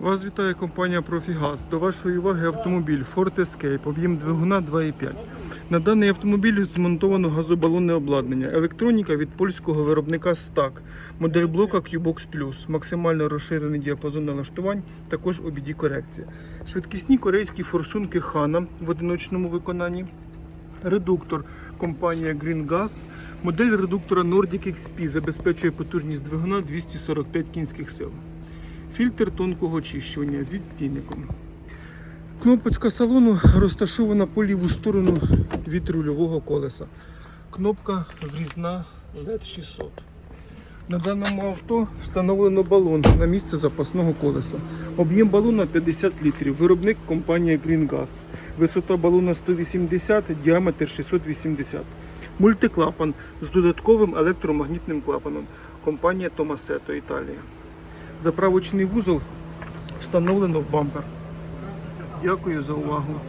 Вас вітає компанія Профігаз. До вашої уваги автомобіль Ford Escape, об'єм двигуна 2,5. На даний автомобіль змонтовано газобалонне обладнання, електроніка від польського виробника STAC, модель блока Qbox Plus, максимально розширений діапазон налаштувань, також обіді корекція. Швидкісні корейські форсунки Hana в одиночному виконанні. Редуктор компанія Green Gas. Модель редуктора Nordic XP забезпечує потужність двигуна 245 кінських сил. Фільтр тонкого очищування з відстійником. Кнопочка салону розташована по ліву сторону від рульового колеса. Кнопка врізна LED 600. На даному авто встановлено балон на місце запасного колеса. Об'єм балона 50 літрів. Виробник компанія Green Gas. Висота балона 180, діаметр 680. Мультиклапан з додатковим електромагнітним клапаном. Компанія Tomasetto Італія. Заправочний вузол встановлено в бампер. Дякую за увагу.